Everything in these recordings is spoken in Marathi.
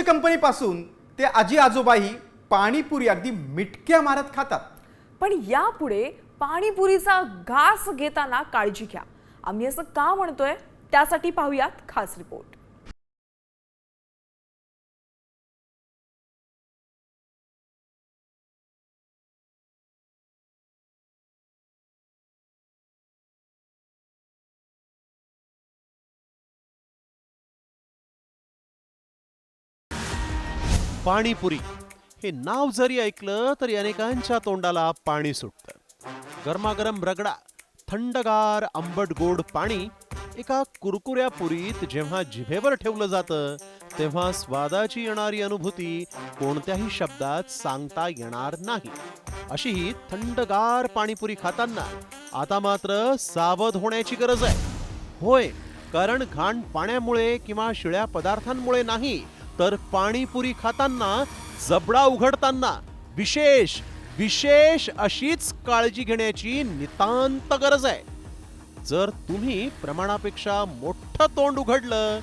कंपनीपासून ते आजी आजोबाही पाणीपुरी अगदी मिटक्या मारत खातात. पण यापुढे पाणीपुरीचा घास घेताना काळजी घ्या. आम्ही असं का म्हणतोय? त्यासाठी पाहूयात खास रिपोर्ट. पाणीपुरी. हे नाव जरी ऐकलं तरी अनेकांच्या तोंडाला पाणी सुटतं. गरमागरम रगडा थंडगार आंबट गोड पाणी एका कुरकुऱ्या पुरीत जेव्हा जिभेवर ठेवलं जातं तेव्हा स्वादाची येणारी अनुभूती कोणत्याही शब्दात सांगता येणार नाही. अशी ही थंडगार पाणीपुरी खाताना आता मात्र सावध होण्याची गरज आहे. होय कारण घाण पाण्यामुळे किंवा शिळ्या पदार्थांमुळे नाही तर पाणीपुरी खाताना जबडा उघडताना विशेष विशेष अशीच काळजी घेण्याची नितांत गरज आहे. जर तुम्ही प्रमाणापेक्षा मोठं तोंड उघडलं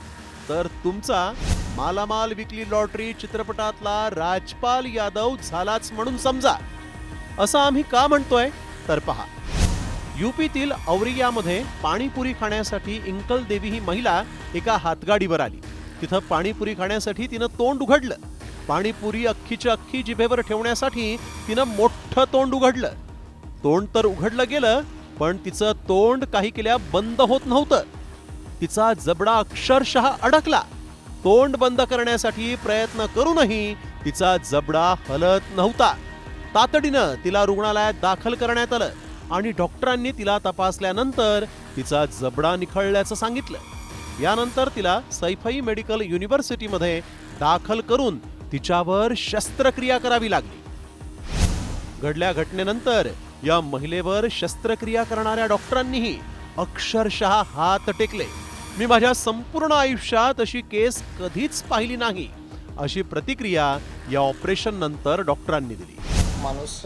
तर तुमचा मालामाल विकली लॉटरी चित्रपटातला राजपाल यादव झालाच म्हणून समजा. असं आम्ही का म्हणतोय? तर पहा. युपीतील औरियामध्ये पाणीपुरी खाण्यासाठी इंकल देवी ही महिला एका हातगाडीवर आली. तिथं पाणीपुरी खाण्यासाठी तिनं तोंड उघडलं. पाणीपुरी अख्खीच्या अख्खी जिभेवर ठेवण्यासाठी तिनं मोठं तोंड उघडलं. तोंड तर उघडलं गेलं पण तिचं तोंड काही केल्या बंद होत नव्हतं. तिचा जबडा अक्षरशः अडकला. तोंड बंद करण्यासाठी प्रयत्न करूनही तिचा जबडा हलत नव्हता. तातडीनं तिला रुग्णालयात दाखल करण्यात आलं आणि डॉक्टरांनी तिला तपासल्यानंतर तिचा जबडा निखळल्याचं सांगितलं. यानंतर तिला सैफई मेडिकल युनिव्हर्सिटीमध्ये दाखल करून तिच्यावर शस्त्रक्रिया करावी लागली. घडल्या घटनेनंतर या महिलेवर शस्त्रक्रिया करणाऱ्या डॉक्टरांनीही अक्षरशः हात टेकले. मी माझ्या संपूर्ण आयुष्यात अशी केस कधीच पाहिली नाही अशी प्रतिक्रिया या ऑपरेशन नंतर डॉक्टरांनी दिली. माणूस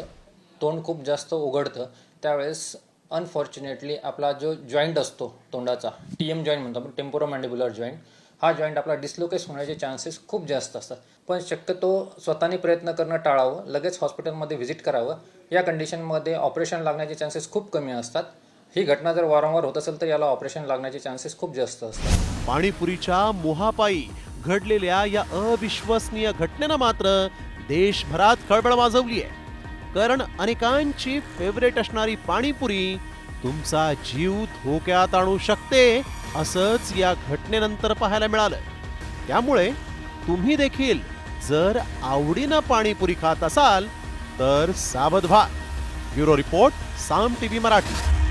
तोंड खूप जास्त उघडतं त्यावेळेस अनफॉर्च्युनेटली आपला जो जॉईंट असतो तोंडाचा टी एम जॉईंट म्हणतो आपण टेम्पोरो मॅन्डिब्युलर जॉईंट हा जॉईंट आपला डिस्लोकेस होण्याचे चान्सेस खूप जास्त असतात. पण शक्यतो स्वतःने प्रयत्न करणं टाळावं लगेच हॉस्पिटलमध्ये व्हिजिट करावं या कंडिशनमध्ये ऑपरेशन लागण्याचे चान्सेस खूप कमी असतात. ही घटना जर वारंवार होत असेल तर याला ऑपरेशन लागण्याचे चान्सेस खूप जास्त असतात. पाणीपुरीच्या मोहापायी घडलेल्या या अविश्वसनीय घटनेनं मात्र देशभरात खळबळ माजवली आहे कारण अनेकांची फेवरेट असणारी पाणीपुरी तुमचा जीव धोक्यात आणू शकते असंच या घटनेनंतर पाहायला मिळालं. त्यामुळे तुम्ही देखील जर आवडीनं पाणीपुरी खात असाल तर सावध व्हा. Bureau report Saam TV Marathi.